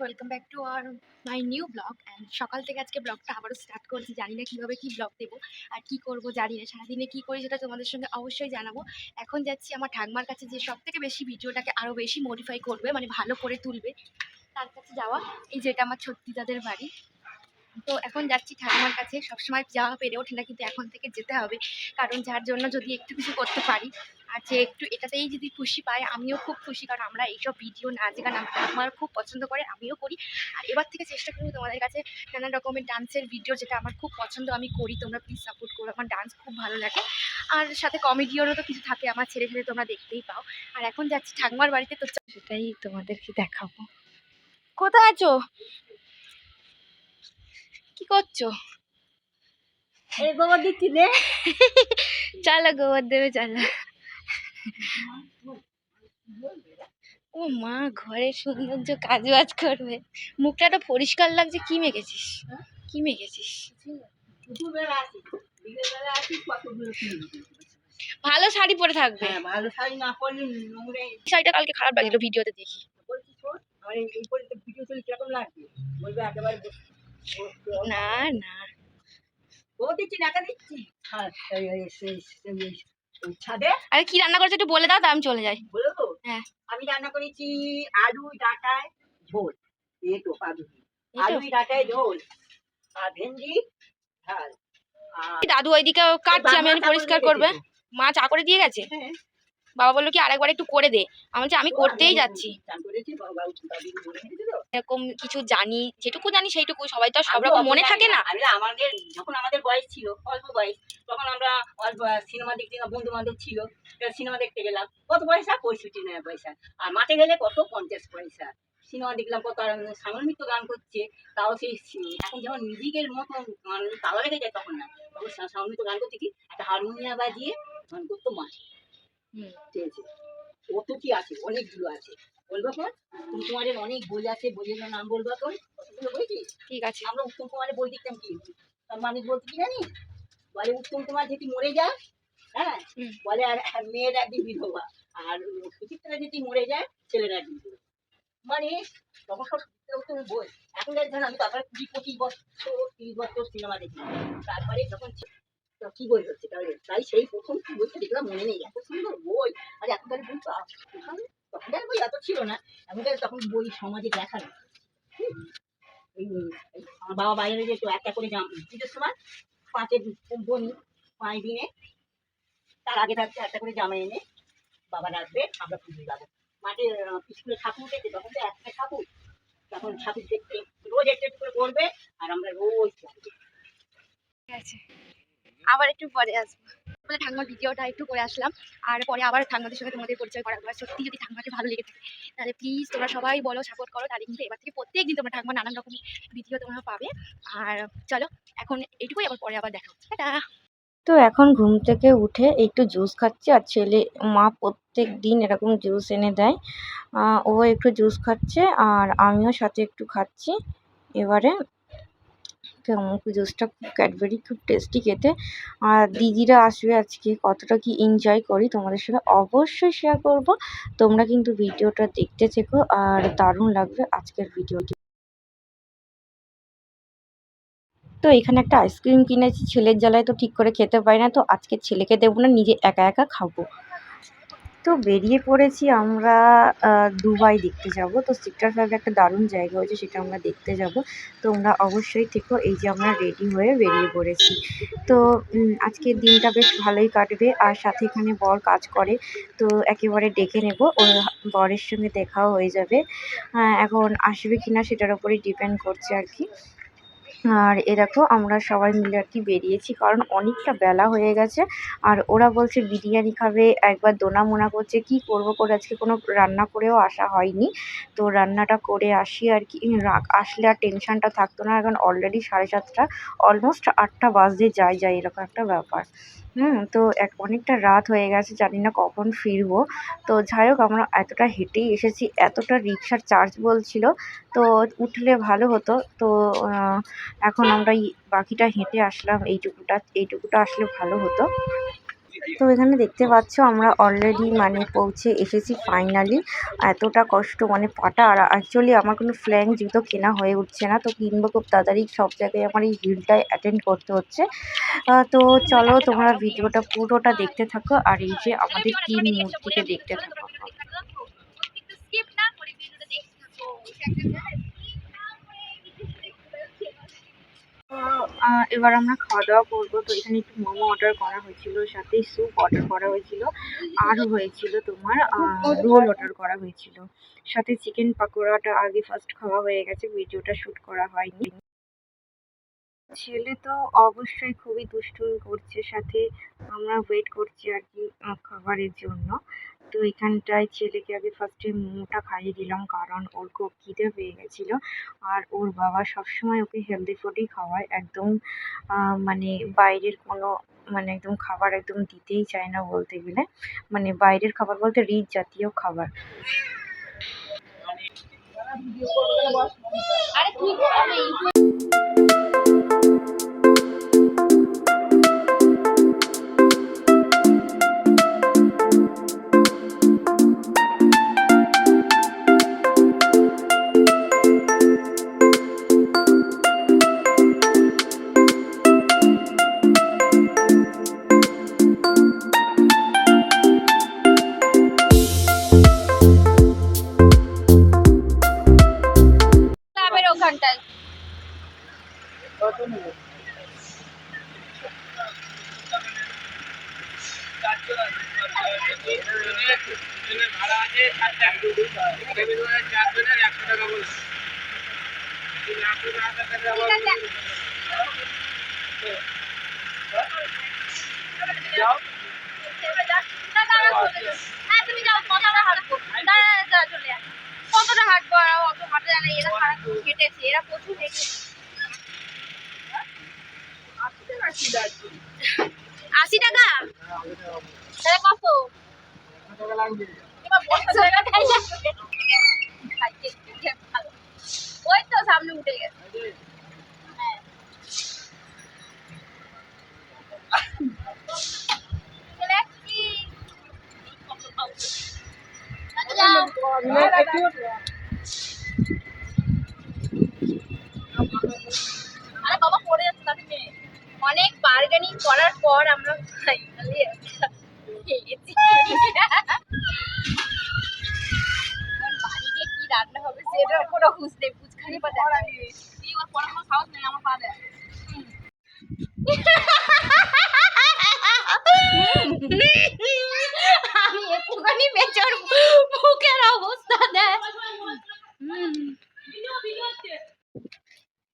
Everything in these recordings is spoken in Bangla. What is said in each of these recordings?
Welcome back to R my new blog and সকাল থেকে আজকে ব্লগটা আবারও স্টার্ট করছি। জানি না কীভাবে কী ব্লগ দেবো আর কী করব জানি না। সারাদিনে কী করি সেটা তোমাদের সঙ্গে অবশ্যই জানাব। এখন যাচ্ছি আমার ঠাকমার কাছে যে সব থেকে বেশি ভিডিওটাকে আরও বেশি মডিফাই করবে মানে ভালো করে তুলবে, তার কাছে যাওয়া। এই যেটা আমার ছত্রিদাদের বাড়ি। তো এখন যাচ্ছি ঠাকুমার কাছে। সবসময় যাওয়া পেরে ওঠে না, কিন্তু এখন থেকে যেতে হবে। কারণ যার জন্য যদি একটু কিছু করতে পারি, আর যে একটু এটাতেই যদি খুশি পায়, আমিও খুব খুশি। কারণ আমরা এইসব ভিডিও নাচ গান আমার খুব পছন্দ করে, আমিও করি। আর এবার থেকে চেষ্টা করব তোমাদের কাছে নানান রকমের ডান্সের ভিডিও যেটা আমার খুব পছন্দ, আমি করি। তোমরা প্লিজ সাপোর্ট করো, আমার ডান্স খুব ভালো লাগে। আর সাথে কমেডিওরও তো কিছু থাকে, আমার ছেড়ে ছেড়ে তোমরা দেখতেই পাও। আর এখন যাচ্ছি ঠাকুমার বাড়িতে, তো সেটাই তোমাদেরকে দেখাবো। কোথায় আছো? করছ? এই গোবর দিচ্ছি চলো গোবর দেবে চলো। ও মা ঘরের সৌন্দর্য কাজ বাজ করবে। মুখটা তো পরিষ্কার লাগছে কি মেখেছিস? কি মেখেছিস। ভালো শাড়ি পরে থাকবে। হ্যাঁ ভালো শাড়ি না পরলে শাড়িটা কালকে খারাপ লাগছিল ভিডিওতে দেখি। ভিডিও চলে কীরকম লাগবে? বলবে একেবারে না না। আরে কি রান্না করছ একটু বলে দাও আমি চলে যাই। হ্যাঁ। আমি রান্না করেছি আলু ডাটায় ঝোল। তো পাদুকি আলু ডাটায় ঝোল। আর ভেন্ডি দাদু ওইদিকে কাটছে আমি পরিষ্কার করবে। মা চা করে দিয়ে গেছে? হ্যাঁ। বাবা বলল কি আরেকবার একটু করে দে। আমি বলছি আমি করতেই যাচ্ছি। এরকম কিছু জানি যেটুকু জানি সেইটুকু সবাই তো সব রকম মনে থাকে না। আমাদের যখন আমাদের বয়স ছিল অল্প বয়স তখন আমরা অল্প সিনেমা দেখতে গেলাম বন্ধু বান্ধব ছিল সিনেমা দেখতে গেলাম। কত পয়সা? পঁয়ষট্টি নয় পয়সা। আর মাঠে গেলে কত? পঞ্চাশ পয়সা। সিনেমা দেখলাম কত? মিত্র গান করছে তাও সেই এখন যখন মিউজিকের মতন গান তালা লেগে যায় তখন না। তখন সামল মিত্র গান করতে কি একটা হারমোনিয়াম বাজিয়ে গান করতো মাঠে। আছে কত কি আছে? অনেকগুলো আছে। বলব কোন তুমি তোমাদের অনেক বই আছে বইয়ের নাম বলব কোন কতগুলো বই কি ঠিক আছে। আমরা উত্তম কুমারের বই দেখতাম কি? তার মানুষ বলতে কি জানি বলে উত্তম কুমার যদি মরে যায় হ্যাঁ বলে আর মেয়েরা একদিন বিধবা? আর সুচিত্রা যদি মরে যায় ছেলেরা একদিন বিধবা? মানে তখন সব সুচিত্রা উত্তম বই। এখনকার ধর আমি তারপরে কুড়ি পঁচিশ বছর তিরিশ বছর সিনেমা দেখি। তারপরে যখন কি বই হচ্ছে তাহলে? তাই সেই প্রথম কি বইটা দেখলাম মনে নেই সুন্দর বই। আর এখনকার বই তো আ- তখনকার বই এত ছিল না এখনকার তখন বই সমাজে দেখা আমার বাবা বাইরে যেত একটা করে জাম। পুজোর সময় পাঁচের বোন, পাঁচ দিনে তার আগে থাকতে একটা করে জামা এনে বাবা রাখবে, আমরা পুজো যাব মাঠে স্কুলে ঠাকুর দেখতে তখন তো একটা ঠাকুর। তখন ঠাকুর দেখতে রোজ একটু একটু করে করবে আর আমরা রোজ ঠিক আছে। আবার একটু পরে আসব। বলে ঠাকুমার ভিডিওটা একটু করে আসলাম। আর পরে আবার ঠাকুমাদের সঙ্গে তোমাদের পরিচয় করাবো। আর সত্যি যদি ঠাকুমাকে ভালো লেগে থাকে, তাহলে প্লিজ তোমরা সবাই বলো সাপোর্ট করো। তাহলে কিন্তু এবার থেকে প্রত্যেক দিন তোমরা ঠাকুমার নানান রকম ভিডিও তোমরা পাবে। আর চলো, এখন এইটুকুই, আবার পরে আবার দেখা হচ্ছে। তো এখন ঘুম থেকে উঠে একটু জুস খাচ্ছি, আর ছেলে, মা প্রত্যেক দিন এরকম জুস এনে দেয়। ও একটু জুস খাচ্ছে, আর আমিও সাথে একটু খাচ্ছি। এবারে কেমন জুসটা খুব ক্যাডবেরি খুব টেস্টি খেতে। আর দিদিরা আসবে আজকে, কতটা কি এনজয় করি তোমাদের সাথে অবশ্যই শেয়ার করব। তোমরা কিন্তু ভিডিওটা দেখতে থেকো, আর দারুণ লাগবে আজকের ভিডিওটি। তো এখানে একটা আইসক্রিম কিনেছি, ছেলের জ্বালায় তো ঠিক করে খেতে পারি না, তো আজকে ছেলেকে দেবো না, নিজে একা একা খাব। তো বেরিয়ে পড়েছি আমরা দুবাই দেখতে যাব। তো সেক্টর ফাইভে একটা দারুণ জায়গা হয়েছে, সেটা আমরা দেখতে যাব। তোমরা অবশ্যই থেকো, এই যে আমরা রেডি হয়ে বেরিয়ে পড়েছি। তো আজকের দিনটা বেশ ভালোই কাটবে, আর সাথে এখানে বর কাজ করে, তো একেবারে ডেকে নেব ওর বরের সঙ্গে দেখাও হয়ে যাবে। এখন আসবে কিনা সেটার উপরেই ডিপেন্ড করছে আর কি। আর এ দেখো, আমরা সবাই মিলে আর কি বেরিয়েছি, কারণ অনেকটা বেলা হয়ে গেছে। আর ওরা বলছে বিরিয়ানি খাবে, একবার দোনা মোনা করছে, কি করব করে আজকে কোনো রান্না করেও আসা হয়নি। তো রান্নাটা করে আসি আর কি আসলে আর টেনশানটা থাকতো না, এখন অলরেডি সাড়ে সাতটা অলমোস্ট আটটা বাজতে যায় যায় এরকম একটা ব্যাপার। হুম, তো এক, অনেকটা রাত হয়ে গেছে, জানি না কখন ফিরবো। তো যাই হোক, আমরা এতটা হেঁটেই এসেছি, এতটা রিক্সার চার্জ বলছিল, তো উঠলে ভালো হতো। তো এখন আমরা বাকিটা হেঁটে আসলাম, এইটুকুটা এইটুকুটা আসলে ভালো হতো। তো এখানে দেখতে পাচ্ছ আমরা অলরেডি মানে পৌঁছে এসেছি ফাইনালি এতটা কষ্ট মানে পাটা, আর অ্যাকচুয়ালি আমার কোনো ফ্ল্যাং জুতো কেনা হয়ে উঠছে না, তো কিনবো খুব তাড়াতাড়ি। সব জায়গায় আমার এই ভিড়টাই অ্যাটেন্ড করতে হচ্ছে। তো চলো তোমরা ভিডিওটা পুরোটা দেখতে থাকো, আর এই যে আমাদের তিন মূর্তিকে দেখতে থাকো। এবার আমরা খাওয়া দাওয়া করব। তো এখানে একটু মোমো অর্ডার করা হয়েছিল, সাথে স্যুপ অর্ডার করা হয়েছিল, আরও হয়েছিল তোমার রোল অর্ডার করা হয়েছিল। সাথে চিকেন পাকোড়াটা আগে ফার্স্ট খাওয়া হয়ে গেছে ভিডিওটা শ্যুট করা হয়নি। ছেলে তো অবশ্যই খুবই দুষ্টুমি করছে, সাথে আমরা ওয়েট করছি আর কি খাবারের জন্য। তো এখানটায় ছেলেকে আগে ফার্স্টে মোমোটা খাইয়ে দিলাম, কারণ ওর খুব খিদে পেয়ে গেছিল। আর ওর বাবা সবসময় ওকে হেলদি ফুডই খাওয়ায়, একদম মানে বাইরের কোনো মানে একদম খাবার একদম দিতেই চায় না বলতে গেলে। মানে বাইরের খাবার বলতে রিচ জাতীয় খাবার। আরে কতটা হাঁটবো? অত হাঁটা যায় এরা সারাক্ষণ হেঁটেছে এরা প্রচুর হেঁটেছে আশি টাকা কত টাকাই লাগবে। খাইতে খেতে ভালো। ওই তো সামনে উঠে গেছে হ্যাঁ চলে আসছি। যাও। আরে বাবা পড়ে যাচ্ছে তাতে নে। অনেক বার্গেনিং করার পর আমরা ফাইনালি পেয়েছি এখন বাড়ি গিয়ে কি রান্না হবে সেটার কোনো হুঁশ নেই পুচখানি বা দেখা নেই তুই ওর পড়ার কোনো সাহস নেই আমার পা দেয় আমি একটুখানি মেচর মুখের অবস্থা দেয়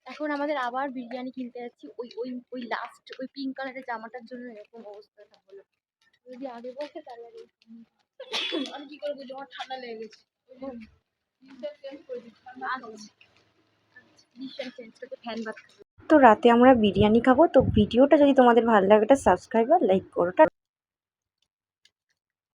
এখন আমাদের আবার বিরিয়ানি কিনতে যাচ্ছি। ওই ওই ওই লাস্ট ওই পিঙ্ক কালারের জামাটার জন্য এরকম অবস্থাটা হলো যদি আগে বলতে তাহলে আমি কি করে বুঝব আমার ঠান্ডা লেগে গেছে। বাদ তো রাতে আমরা বিরিয়ানি খাব। তো ভিডিওটা যদি তোমাদের ভালো লাগে এটা সাবস্ক্রাইব আর লাইক করো।